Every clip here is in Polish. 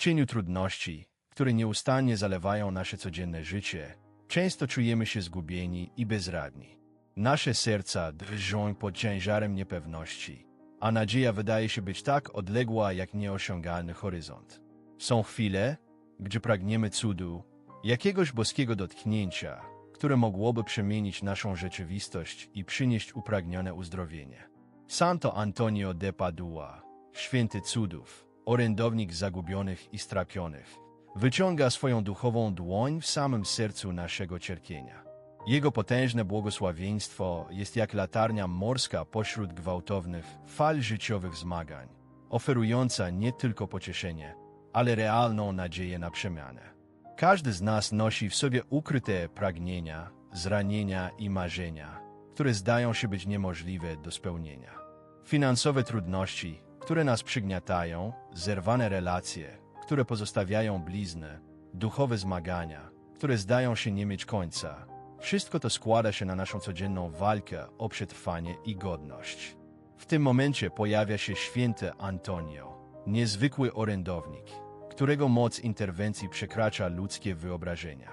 cieniu trudności, które nieustannie zalewają nasze codzienne życie, często czujemy się zgubieni i bezradni. Nasze serca drżą pod ciężarem niepewności, a nadzieja wydaje się być tak odległa jak nieosiągalny horyzont. Są chwile, gdzie pragniemy cudu, jakiegoś boskiego dotknięcia, które mogłoby przemienić naszą rzeczywistość i przynieść upragnione uzdrowienie. Santo Antonio de Padua, święty cudów, orędownik zagubionych i strapionych, wyciąga swoją duchową dłoń w samym sercu naszego cierpienia. Jego potężne błogosławieństwo jest jak latarnia morska pośród gwałtownych fal życiowych zmagań, oferująca nie tylko pocieszenie, ale realną nadzieję na przemianę. Każdy z nas nosi w sobie ukryte pragnienia, zranienia i marzenia, które zdają się być niemożliwe do spełnienia. Finansowe trudności, które nas przygniatają, zerwane relacje, które pozostawiają blizny, duchowe zmagania, które zdają się nie mieć końca. Wszystko to składa się na naszą codzienną walkę o przetrwanie i godność. W tym momencie pojawia się święty Antonio, niezwykły orędownik, którego moc interwencji przekracza ludzkie wyobrażenia.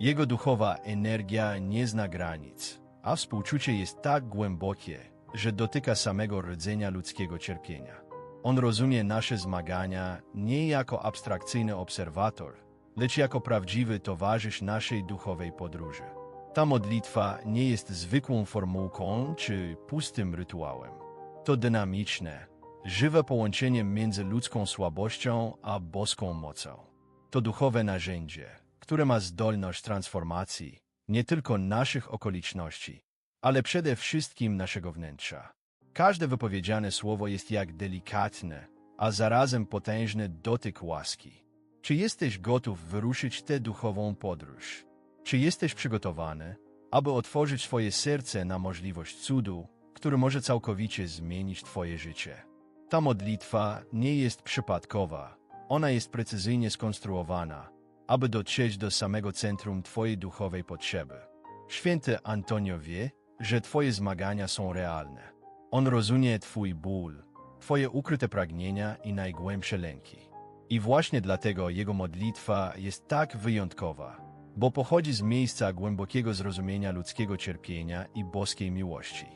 Jego duchowa energia nie zna granic, a współczucie jest tak głębokie, że dotyka samego rdzenia ludzkiego cierpienia. On rozumie nasze zmagania nie jako abstrakcyjny obserwator, lecz jako prawdziwy towarzysz naszej duchowej podróży. Ta modlitwa nie jest zwykłą formułką czy pustym rytuałem. To dynamiczne, żywe połączenie między ludzką słabością a boską mocą. To duchowe narzędzie, które ma zdolność transformacji nie tylko naszych okoliczności, ale przede wszystkim naszego wnętrza. Każde wypowiedziane słowo jest jak delikatne, a zarazem potężny dotyk łaski. Czy jesteś gotów wyruszyć tę duchową podróż? Czy jesteś przygotowany, aby otworzyć swoje serce na możliwość cudu, który może całkowicie zmienić Twoje życie? Ta modlitwa nie jest przypadkowa, ona jest precyzyjnie skonstruowana, aby dotrzeć do samego centrum Twojej duchowej potrzeby. Święty Antonio wie, że Twoje zmagania są realne. On rozumie Twój ból, Twoje ukryte pragnienia i najgłębsze lęki. I właśnie dlatego Jego modlitwa jest tak wyjątkowa, bo pochodzi z miejsca głębokiego zrozumienia ludzkiego cierpienia i boskiej miłości.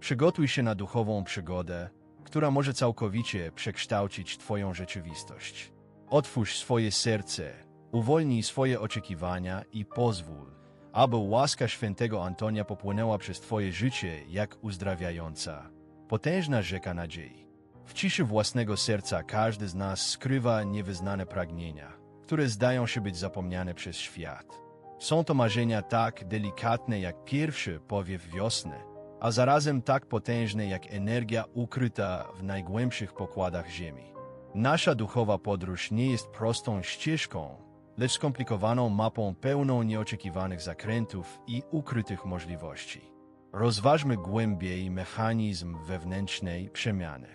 Przygotuj się na duchową przygodę, która może całkowicie przekształcić Twoją rzeczywistość. Otwórz swoje serce, uwolnij swoje oczekiwania i pozwól, aby łaska świętego Antonia popłynęła przez Twoje życie jak uzdrawiająca, potężna rzeka nadziei. W ciszy własnego serca każdy z nas skrywa niewyznane pragnienia, które zdają się być zapomniane przez świat. Są to marzenia tak delikatne jak pierwszy powiew wiosny, a zarazem tak potężne jak energia ukryta w najgłębszych pokładach ziemi. Nasza duchowa podróż nie jest prostą ścieżką, lecz skomplikowaną mapą pełną nieoczekiwanych zakrętów i ukrytych możliwości. Rozważmy głębiej mechanizm wewnętrznej przemiany.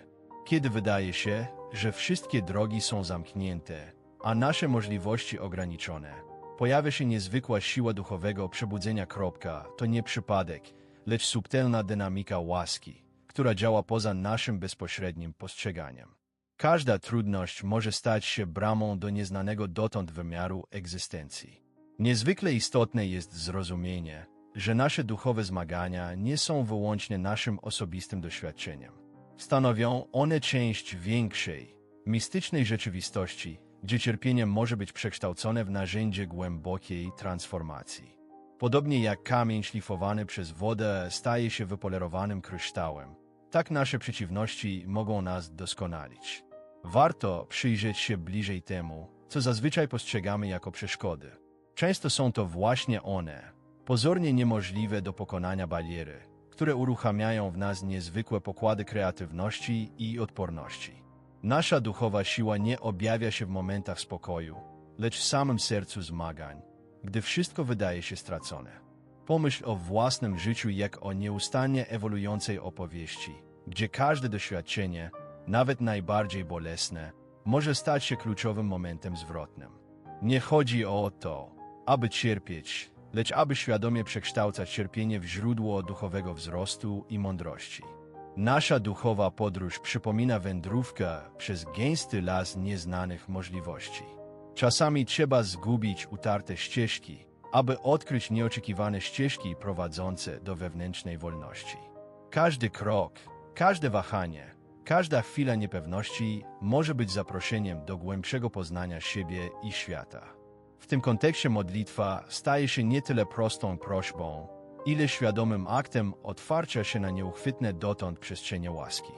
Kiedy wydaje się, że wszystkie drogi są zamknięte, a nasze możliwości ograniczone, pojawia się niezwykła siła duchowego przebudzenia. Kropka, to nie przypadek, lecz subtelna dynamika łaski, która działa poza naszym bezpośrednim postrzeganiem. Każda trudność może stać się bramą do nieznanego dotąd wymiaru egzystencji. Niezwykle istotne jest zrozumienie, że nasze duchowe zmagania nie są wyłącznie naszym osobistym doświadczeniem. Stanowią one część większej, mistycznej rzeczywistości, gdzie cierpienie może być przekształcone w narzędzie głębokiej transformacji. Podobnie jak kamień szlifowany przez wodę staje się wypolerowanym kryształem, tak nasze przeciwności mogą nas doskonalić. Warto przyjrzeć się bliżej temu, co zazwyczaj postrzegamy jako przeszkody. Często są to właśnie one, pozornie niemożliwe do pokonania bariery, które uruchamiają w nas niezwykłe pokłady kreatywności i odporności. Nasza duchowa siła nie objawia się w momentach spokoju, lecz w samym sercu zmagań, gdy wszystko wydaje się stracone. Pomyśl o własnym życiu jak o nieustannie ewoluującej opowieści, gdzie każde doświadczenie, nawet najbardziej bolesne, może stać się kluczowym momentem zwrotnym. Nie chodzi o to, aby cierpieć, lecz aby świadomie przekształcać cierpienie w źródło duchowego wzrostu i mądrości. Nasza duchowa podróż przypomina wędrówkę przez gęsty las nieznanych możliwości. Czasami trzeba zgubić utarte ścieżki, aby odkryć nieoczekiwane ścieżki prowadzące do wewnętrznej wolności. Każdy krok, każde wahanie, każda chwila niepewności może być zaproszeniem do głębszego poznania siebie i świata. W tym kontekście modlitwa staje się nie tyle prostą prośbą, ile świadomym aktem otwarcia się na nieuchwytne dotąd przestrzenie łaski.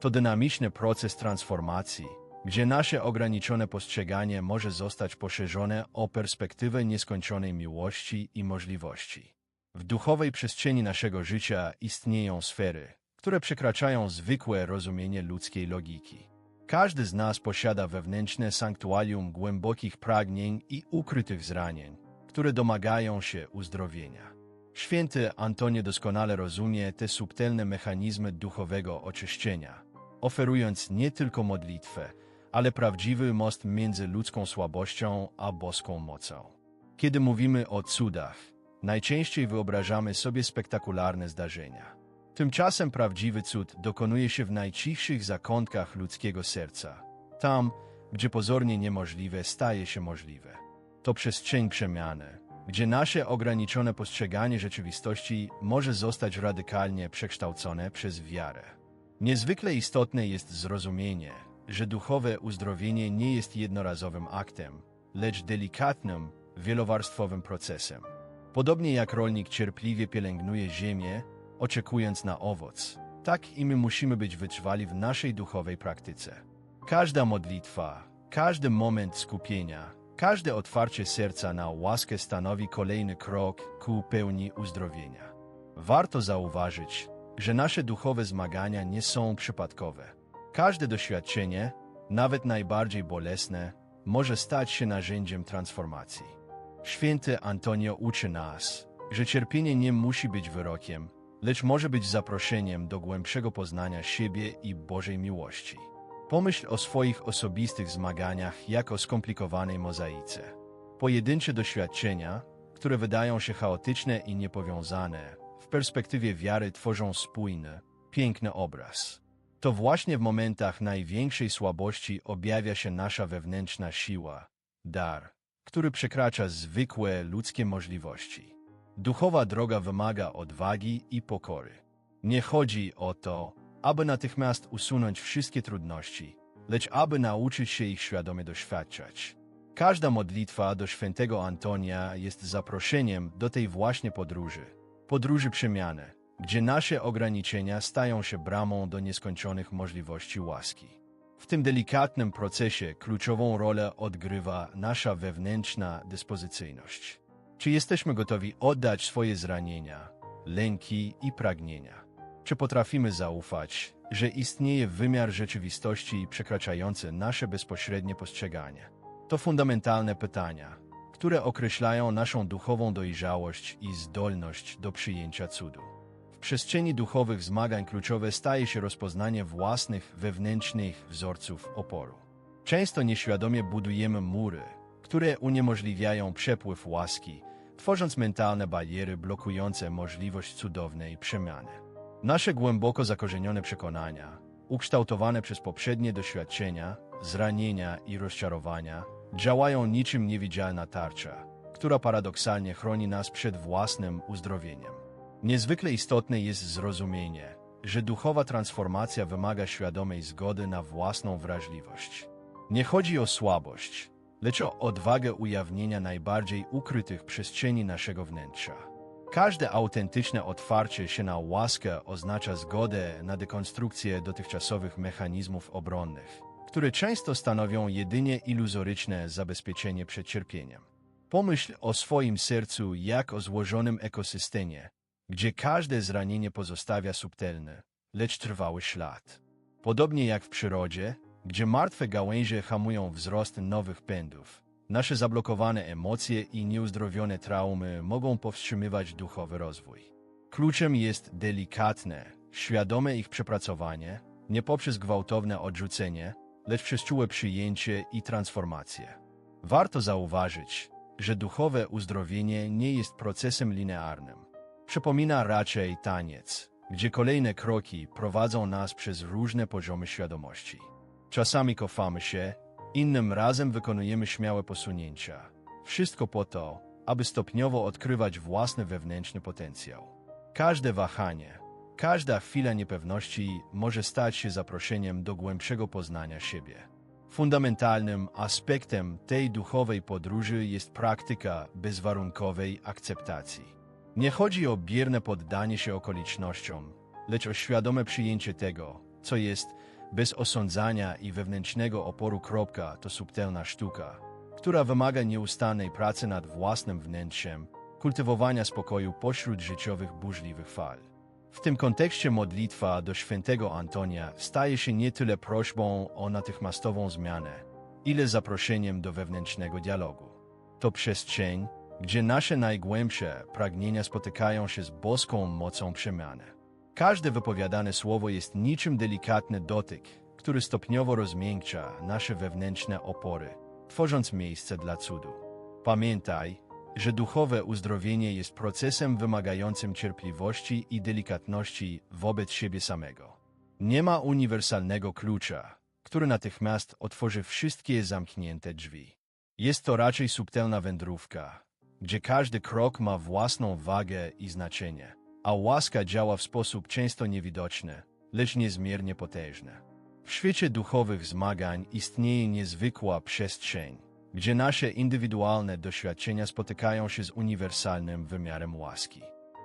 To dynamiczny proces transformacji, gdzie nasze ograniczone postrzeganie może zostać poszerzone o perspektywę nieskończonej miłości i możliwości. W duchowej przestrzeni naszego życia istnieją sfery, które przekraczają zwykłe rozumienie ludzkiej logiki. Każdy z nas posiada wewnętrzne sanktuarium głębokich pragnień i ukrytych zranień, które domagają się uzdrowienia. Święty Antonio doskonale rozumie te subtelne mechanizmy duchowego oczyszczenia, oferując nie tylko modlitwę, ale prawdziwy most między ludzką słabością a boską mocą. Kiedy mówimy o cudach, najczęściej wyobrażamy sobie spektakularne zdarzenia. Tymczasem prawdziwy cud dokonuje się w najcichszych zakątkach ludzkiego serca, tam, gdzie pozornie niemożliwe staje się możliwe. To przestrzeń przemiany, gdzie nasze ograniczone postrzeganie rzeczywistości może zostać radykalnie przekształcone przez wiarę. Niezwykle istotne jest zrozumienie, że duchowe uzdrowienie nie jest jednorazowym aktem, lecz delikatnym, wielowarstwowym procesem. Podobnie jak rolnik cierpliwie pielęgnuje ziemię, oczekując na owoc, tak i my musimy być wytrwali w naszej duchowej praktyce. Każda modlitwa, każdy moment skupienia, każde otwarcie serca na łaskę stanowi kolejny krok ku pełni uzdrowienia. Warto zauważyć, że nasze duchowe zmagania nie są przypadkowe. Każde doświadczenie, nawet najbardziej bolesne, może stać się narzędziem transformacji. Święty Antonio uczy nas, że cierpienie nie musi być wyrokiem, lecz może być zaproszeniem do głębszego poznania siebie i Bożej miłości. Pomyśl o swoich osobistych zmaganiach jako skomplikowanej mozaice. Pojedyncze doświadczenia, które wydają się chaotyczne i niepowiązane, w perspektywie wiary tworzą spójny, piękny obraz. To właśnie w momentach największej słabości objawia się nasza wewnętrzna siła, dar, który przekracza zwykłe ludzkie możliwości. Duchowa droga wymaga odwagi i pokory. Nie chodzi o to, aby natychmiast usunąć wszystkie trudności, lecz aby nauczyć się ich świadomie doświadczać. Każda modlitwa do świętego Antonia jest zaproszeniem do tej właśnie podróży, podróży przemiany, gdzie nasze ograniczenia stają się bramą do nieskończonych możliwości łaski. W tym delikatnym procesie kluczową rolę odgrywa nasza wewnętrzna dyspozycyjność. Czy jesteśmy gotowi oddać swoje zranienia, lęki i pragnienia? Czy potrafimy zaufać, że istnieje wymiar rzeczywistości przekraczający nasze bezpośrednie postrzeganie? To fundamentalne pytania, które określają naszą duchową dojrzałość i zdolność do przyjęcia cudu. W przestrzeni duchowych zmagań kluczowe staje się rozpoznanie własnych wewnętrznych wzorców oporu. Często nieświadomie budujemy mury, które uniemożliwiają przepływ łaski, tworząc mentalne bariery blokujące możliwość cudownej przemiany. Nasze głęboko zakorzenione przekonania, ukształtowane przez poprzednie doświadczenia, zranienia i rozczarowania, działają niczym niewidzialna tarcza, która paradoksalnie chroni nas przed własnym uzdrowieniem. Niezwykle istotne jest zrozumienie, że duchowa transformacja wymaga świadomej zgody na własną wrażliwość. Nie chodzi o słabość, lecz o odwagę ujawnienia najbardziej ukrytych przestrzeni naszego wnętrza. Każde autentyczne otwarcie się na łaskę oznacza zgodę na dekonstrukcję dotychczasowych mechanizmów obronnych, które często stanowią jedynie iluzoryczne zabezpieczenie przed cierpieniem. Pomyśl o swoim sercu jak o złożonym ekosystemie, gdzie każde zranienie pozostawia subtelny, lecz trwały ślad. Podobnie jak w przyrodzie, gdzie martwe gałęzie hamują wzrost nowych pędów, nasze zablokowane emocje i nieuzdrowione traumy mogą powstrzymywać duchowy rozwój. Kluczem jest delikatne, świadome ich przepracowanie, nie poprzez gwałtowne odrzucenie, lecz przez czułe przyjęcie i transformację. Warto zauważyć, że duchowe uzdrowienie nie jest procesem linearnym. Przypomina raczej taniec, gdzie kolejne kroki prowadzą nas przez różne poziomy świadomości. Czasami cofamy się, innym razem wykonujemy śmiałe posunięcia. Wszystko po to, aby stopniowo odkrywać własny wewnętrzny potencjał. Każde wahanie, każda chwila niepewności może stać się zaproszeniem do głębszego poznania siebie. Fundamentalnym aspektem tej duchowej podróży jest praktyka bezwarunkowej akceptacji. Nie chodzi o bierne poddanie się okolicznościom, lecz o świadome przyjęcie tego, co jest, bez osądzania i wewnętrznego oporu. Kropka, to subtelna sztuka, która wymaga nieustannej pracy nad własnym wnętrzem, kultywowania spokoju pośród życiowych burzliwych fal. W tym kontekście modlitwa do świętego Antonia staje się nie tyle prośbą o natychmiastową zmianę, ile zaproszeniem do wewnętrznego dialogu. To przestrzeń, gdzie nasze najgłębsze pragnienia spotykają się z boską mocą przemiany. Każde wypowiadane słowo jest niczym delikatny dotyk, który stopniowo rozmiękcza nasze wewnętrzne opory, tworząc miejsce dla cudu. Pamiętaj, że duchowe uzdrowienie jest procesem wymagającym cierpliwości i delikatności wobec siebie samego. Nie ma uniwersalnego klucza, który natychmiast otworzy wszystkie zamknięte drzwi. Jest to raczej subtelna wędrówka, gdzie każdy krok ma własną wagę i znaczenie, a łaska działa w sposób często niewidoczny, lecz niezmiernie potężny. W świecie duchowych zmagań istnieje niezwykła przestrzeń, gdzie nasze indywidualne doświadczenia spotykają się z uniwersalnym wymiarem łaski.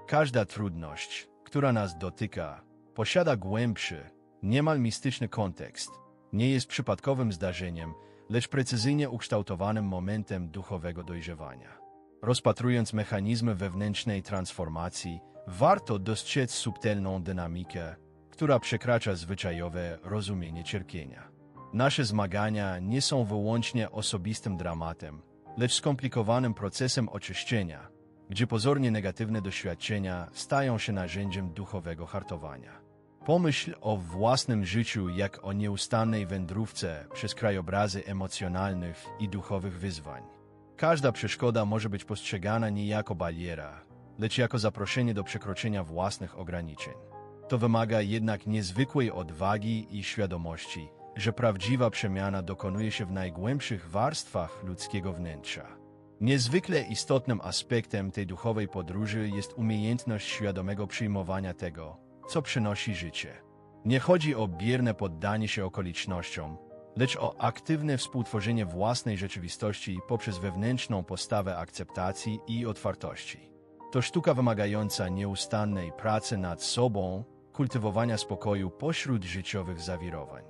Każda trudność, która nas dotyka, posiada głębszy, niemal mistyczny kontekst, nie jest przypadkowym zdarzeniem, lecz precyzyjnie ukształtowanym momentem duchowego dojrzewania. Rozpatrując mechanizmy wewnętrznej transformacji, warto dostrzec subtelną dynamikę, która przekracza zwyczajowe rozumienie cierpienia. Nasze zmagania nie są wyłącznie osobistym dramatem, lecz skomplikowanym procesem oczyszczenia, gdzie pozornie negatywne doświadczenia stają się narzędziem duchowego hartowania. Pomyśl o własnym życiu jak o nieustannej wędrówce przez krajobrazy emocjonalnych i duchowych wyzwań. Każda przeszkoda może być postrzegana nie jako bariera, lecz jako zaproszenie do przekroczenia własnych ograniczeń. To wymaga jednak niezwykłej odwagi i świadomości, że prawdziwa przemiana dokonuje się w najgłębszych warstwach ludzkiego wnętrza. Niezwykle istotnym aspektem tej duchowej podróży jest umiejętność świadomego przyjmowania tego, co przynosi życie. Nie chodzi o bierne poddanie się okolicznościom, lecz o aktywne współtworzenie własnej rzeczywistości poprzez wewnętrzną postawę akceptacji i otwartości. To sztuka wymagająca nieustannej pracy nad sobą, kultywowania spokoju pośród życiowych zawirowań.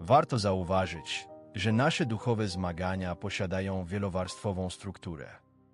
Warto zauważyć, że nasze duchowe zmagania posiadają wielowarstwową strukturę.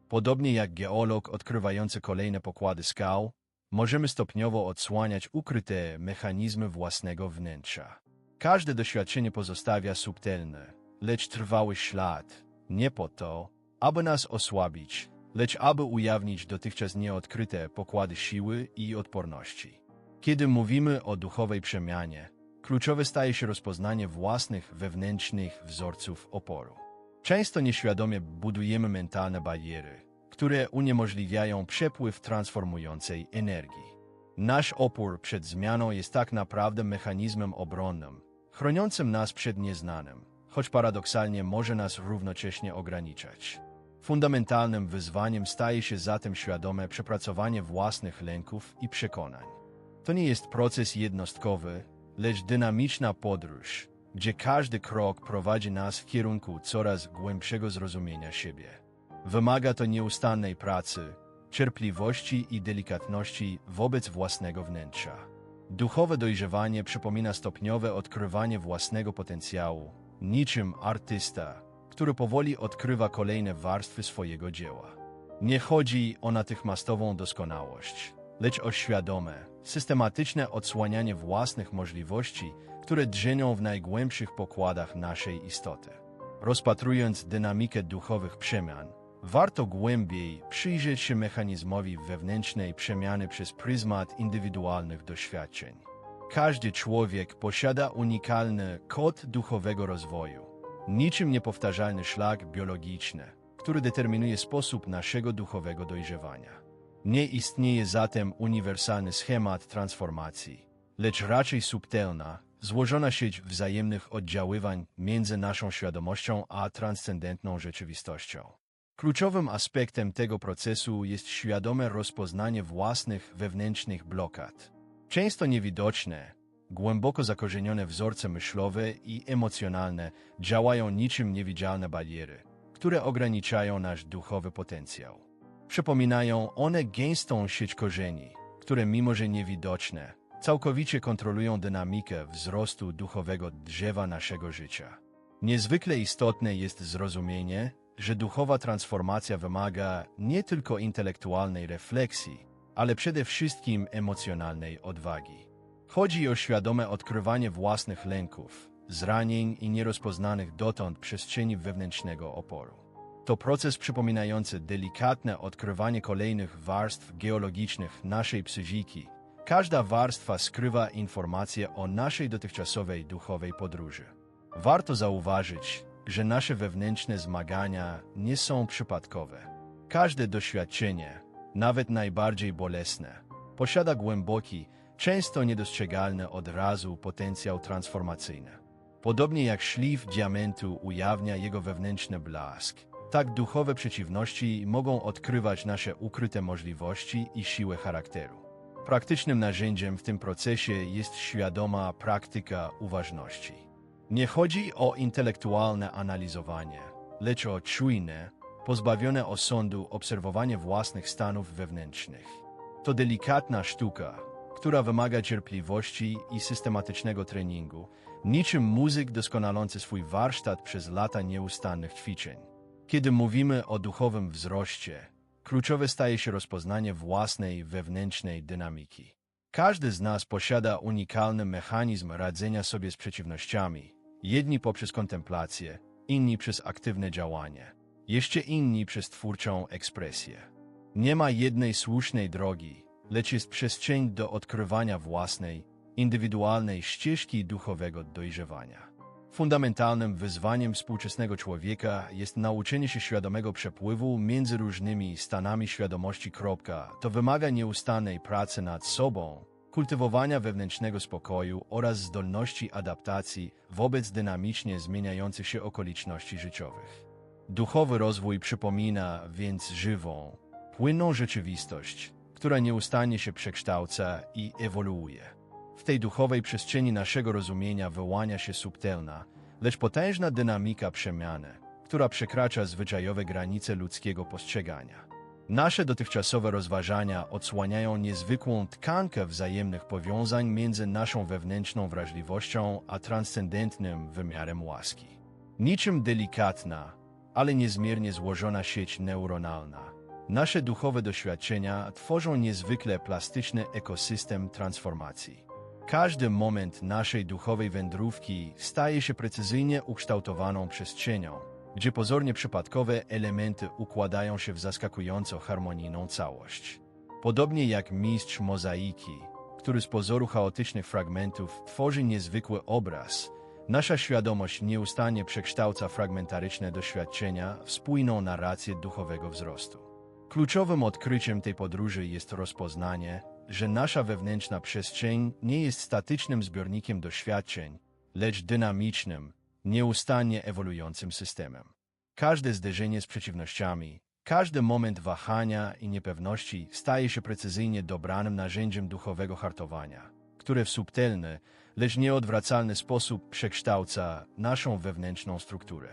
Podobnie jak geolog odkrywający kolejne pokłady skał, możemy stopniowo odsłaniać ukryte mechanizmy własnego wnętrza. Każde doświadczenie pozostawia subtelny, lecz trwały ślad, nie po to, aby nas osłabić, lecz aby ujawnić dotychczas nieodkryte pokłady siły i odporności. Kiedy mówimy o duchowej przemianie, kluczowe staje się rozpoznanie własnych wewnętrznych wzorców oporu. Często nieświadomie budujemy mentalne bariery, które uniemożliwiają przepływ transformującej energii. Nasz opór przed zmianą jest tak naprawdę mechanizmem obronnym, chroniącym nas przed nieznanym, choć paradoksalnie może nas równocześnie ograniczać. Fundamentalnym wyzwaniem staje się zatem świadome przepracowanie własnych lęków i przekonań. To nie jest proces jednostkowy, lecz dynamiczna podróż, gdzie każdy krok prowadzi nas w kierunku coraz głębszego zrozumienia siebie. Wymaga to nieustannej pracy, cierpliwości i delikatności wobec własnego wnętrza. Duchowe dojrzewanie przypomina stopniowe odkrywanie własnego potencjału, niczym artysta, który powoli odkrywa kolejne warstwy swojego dzieła. Nie chodzi o natychmiastową doskonałość, lecz o świadome, systematyczne odsłanianie własnych możliwości, które drzemią w najgłębszych pokładach naszej istoty. Rozpatrując dynamikę duchowych przemian, warto głębiej przyjrzeć się mechanizmowi wewnętrznej przemiany przez pryzmat indywidualnych doświadczeń. Każdy człowiek posiada unikalny kod duchowego rozwoju, niczym niepowtarzalny szlak biologiczny, który determinuje sposób naszego duchowego dojrzewania. Nie istnieje zatem uniwersalny schemat transformacji, lecz raczej subtelna, złożona sieć wzajemnych oddziaływań między naszą świadomością a transcendentną rzeczywistością. Kluczowym aspektem tego procesu jest świadome rozpoznanie własnych wewnętrznych blokad. Często niewidoczne, głęboko zakorzenione wzorce myślowe i emocjonalne działają niczym niewidzialne bariery, które ograniczają nasz duchowy potencjał. Przypominają one gęstą sieć korzeni, które mimo że niewidoczne, całkowicie kontrolują dynamikę wzrostu duchowego drzewa naszego życia. Niezwykle istotne jest zrozumienie, że duchowa transformacja wymaga nie tylko intelektualnej refleksji, ale przede wszystkim emocjonalnej odwagi. Chodzi o świadome odkrywanie własnych lęków, zranień i nierozpoznanych dotąd przestrzeni wewnętrznego oporu. To proces przypominający delikatne odkrywanie kolejnych warstw geologicznych naszej psychiki. Każda warstwa skrywa informacje o naszej dotychczasowej duchowej podróży. Warto zauważyć, że nasze wewnętrzne zmagania nie są przypadkowe. Każde doświadczenie, nawet najbardziej bolesne, posiada głęboki, często niedostrzegalny od razu potencjał transformacyjny. Podobnie jak szlif diamentu ujawnia jego wewnętrzny blask, tak duchowe przeciwności mogą odkrywać nasze ukryte możliwości i siłę charakteru. Praktycznym narzędziem w tym procesie jest świadoma praktyka uważności. Nie chodzi o intelektualne analizowanie, lecz o czujne, pozbawione osądu obserwowanie własnych stanów wewnętrznych. To delikatna sztuka, która wymaga cierpliwości i systematycznego treningu, niczym muzyk doskonalący swój warsztat przez lata nieustannych ćwiczeń. Kiedy mówimy o duchowym wzroście, kluczowe staje się rozpoznanie własnej wewnętrznej dynamiki. Każdy z nas posiada unikalny mechanizm radzenia sobie z przeciwnościami, jedni poprzez kontemplację, inni przez aktywne działanie, jeszcze inni przez twórczą ekspresję. Nie ma jednej słusznej drogi, lecz jest przestrzeń do odkrywania własnej, indywidualnej ścieżki duchowego dojrzewania. Fundamentalnym wyzwaniem współczesnego człowieka jest nauczenie się świadomego przepływu między różnymi stanami świadomości. To wymaga nieustannej pracy nad sobą, kultywowania wewnętrznego spokoju oraz zdolności adaptacji wobec dynamicznie zmieniających się okoliczności życiowych. Duchowy rozwój przypomina więc żywą, płynną rzeczywistość, która nieustannie się przekształca i ewoluuje. W tej duchowej przestrzeni naszego rozumienia wyłania się subtelna, lecz potężna dynamika przemiany, która przekracza zwyczajowe granice ludzkiego postrzegania. Nasze dotychczasowe rozważania odsłaniają niezwykłą tkankę wzajemnych powiązań między naszą wewnętrzną wrażliwością a transcendentnym wymiarem łaski. Niczym delikatna, ale niezmiernie złożona sieć neuronalna, Nasze duchowe doświadczenia tworzą niezwykle plastyczny ekosystem transformacji. Każdy moment naszej duchowej wędrówki staje się precyzyjnie ukształtowaną przestrzenią, gdzie pozornie przypadkowe elementy układają się w zaskakująco harmonijną całość. Podobnie jak mistrz mozaiki, który z pozoru chaotycznych fragmentów tworzy niezwykły obraz, nasza świadomość nieustannie przekształca fragmentaryczne doświadczenia w spójną narrację duchowego wzrostu. Kluczowym odkryciem tej podróży jest rozpoznanie, że nasza wewnętrzna przestrzeń nie jest statycznym zbiornikiem doświadczeń, lecz dynamicznym, nieustannie ewoluującym systemem. Każde zderzenie z przeciwnościami, każdy moment wahania i niepewności staje się precyzyjnie dobranym narzędziem duchowego hartowania, które w subtelny, lecz nieodwracalny sposób przekształca naszą wewnętrzną strukturę.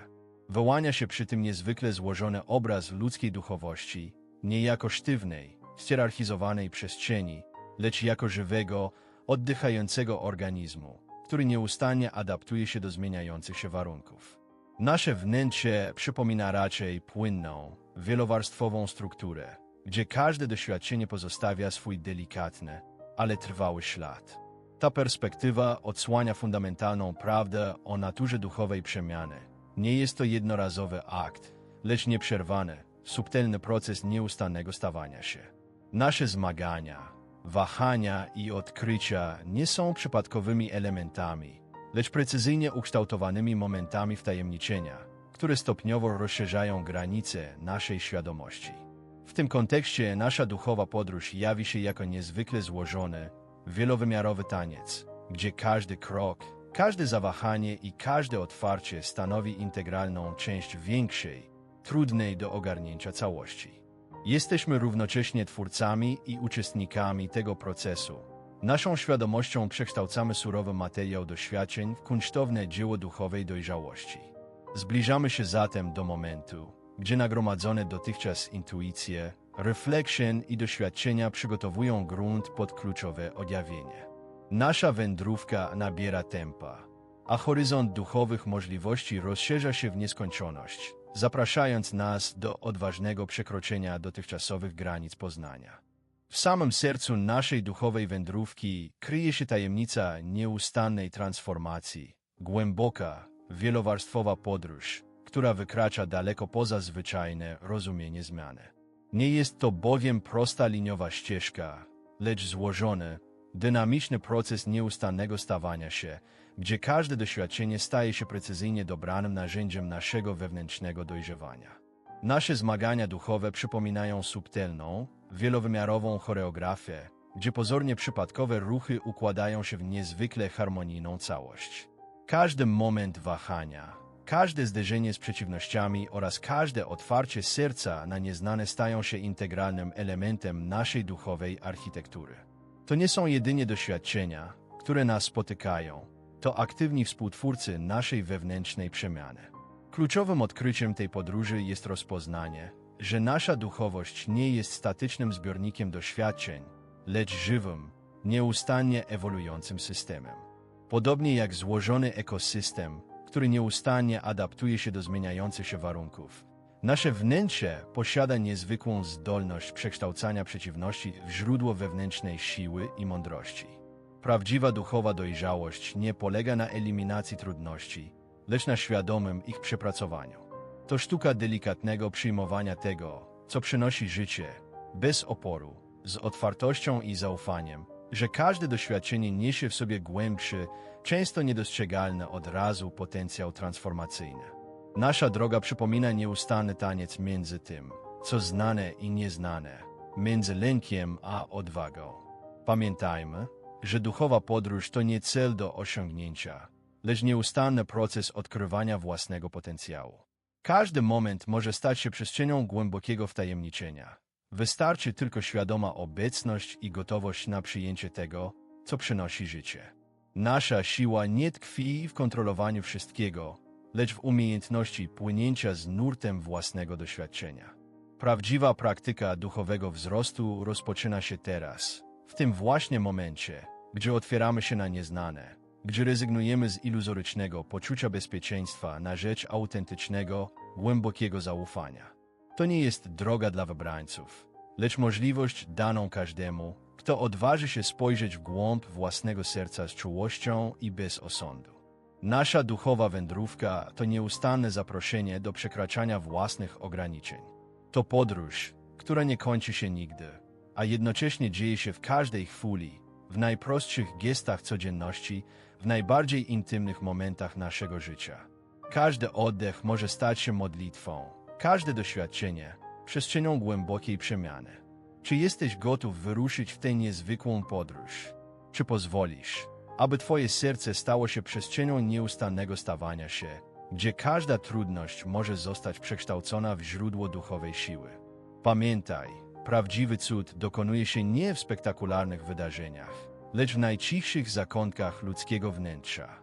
Wyłania się przy tym niezwykle złożony obraz ludzkiej duchowości, nie jako sztywnej, zhierarchizowanej przestrzeni, lecz jako żywego, oddychającego organizmu, który nieustannie adaptuje się do zmieniających się warunków. Nasze wnętrze przypomina raczej płynną, wielowarstwową strukturę, gdzie każde doświadczenie pozostawia swój delikatny, ale trwały ślad. Ta perspektywa odsłania fundamentalną prawdę o naturze duchowej przemiany. Nie jest to jednorazowy akt, lecz nieprzerwany, subtelny proces nieustannego stawania się. Nasze zmagania, wahania i odkrycia nie są przypadkowymi elementami, lecz precyzyjnie ukształtowanymi momentami wtajemniczenia, które stopniowo rozszerzają granice naszej świadomości. W tym kontekście nasza duchowa podróż jawi się jako niezwykle złożony, wielowymiarowy taniec, gdzie każdy krok, każde zawahanie i każde otwarcie stanowi integralną część większej, trudnej do ogarnięcia całości. Jesteśmy równocześnie twórcami i uczestnikami tego procesu. Naszą świadomością przekształcamy surowy materiał doświadczeń w kunsztowne dzieło duchowej dojrzałości. Zbliżamy się zatem do momentu, gdzie nagromadzone dotychczas intuicje, reflection i doświadczenia przygotowują grunt pod kluczowe odjawienie. Nasza wędrówka nabiera tempa, a horyzont duchowych możliwości rozszerza się w nieskończoność, zapraszając nas do odważnego przekroczenia dotychczasowych granic poznania. W samym sercu naszej duchowej wędrówki kryje się tajemnica nieustannej transformacji, głęboka, wielowarstwowa podróż, która wykracza daleko poza zwyczajne rozumienie zmiany. Nie jest to bowiem prosta liniowa ścieżka, lecz złożony, dynamiczny proces nieustannego stawania się, gdzie każde doświadczenie staje się precyzyjnie dobranym narzędziem naszego wewnętrznego dojrzewania. Nasze zmagania duchowe przypominają subtelną, wielowymiarową choreografię, gdzie pozornie przypadkowe ruchy układają się w niezwykle harmonijną całość. Każdy moment wahania, każde zderzenie z przeciwnościami oraz każde otwarcie serca na nieznane stają się integralnym elementem naszej duchowej architektury. To nie są jedynie doświadczenia, które nas spotykają, to aktywni współtwórcy naszej wewnętrznej przemiany. Kluczowym odkryciem tej podróży jest rozpoznanie, że nasza duchowość nie jest statycznym zbiornikiem doświadczeń, lecz żywym, nieustannie ewoluującym systemem. Podobnie jak złożony ekosystem, który nieustannie adaptuje się do zmieniających się warunków. Nasze wnętrze posiada niezwykłą zdolność przekształcania przeciwności w źródło wewnętrznej siły i mądrości. Prawdziwa duchowa dojrzałość nie polega na eliminacji trudności, lecz na świadomym ich przepracowaniu. To sztuka delikatnego przyjmowania tego, co przynosi życie, bez oporu, z otwartością i zaufaniem, że każde doświadczenie niesie w sobie głębszy, często niedostrzegalny od razu potencjał transformacyjny. Nasza droga przypomina nieustanny taniec między tym, co znane i nieznane, między lękiem a odwagą. Pamiętajmy, że duchowa podróż to nie cel do osiągnięcia, lecz nieustanny proces odkrywania własnego potencjału. Każdy moment może stać się przestrzenią głębokiego wtajemniczenia. Wystarczy tylko świadoma obecność i gotowość na przyjęcie tego, co przynosi życie. Nasza siła nie tkwi w kontrolowaniu wszystkiego, lecz w umiejętności płynięcia z nurtem własnego doświadczenia. Prawdziwa praktyka duchowego wzrostu rozpoczyna się teraz, w tym właśnie momencie, gdzie otwieramy się na nieznane, gdzie rezygnujemy z iluzorycznego poczucia bezpieczeństwa na rzecz autentycznego, głębokiego zaufania. To nie jest droga dla wybrańców, lecz możliwość daną każdemu, kto odważy się spojrzeć w głąb własnego serca z czułością i bez osądu. Nasza duchowa wędrówka to nieustanne zaproszenie do przekraczania własnych ograniczeń. To podróż, która nie kończy się nigdy, a jednocześnie dzieje się w każdej chwili, w najprostszych gestach codzienności, w najbardziej intymnych momentach naszego życia. Każdy oddech może stać się modlitwą, każde doświadczenie przestrzenią głębokiej przemiany. Czy jesteś gotów wyruszyć w tę niezwykłą podróż? Czy pozwolisz, aby Twoje serce stało się przestrzenią nieustannego stawania się, gdzie każda trudność może zostać przekształcona w źródło duchowej siły? Pamiętaj, prawdziwy cud dokonuje się nie w spektakularnych wydarzeniach, lecz w najcichszych zakątkach ludzkiego wnętrza.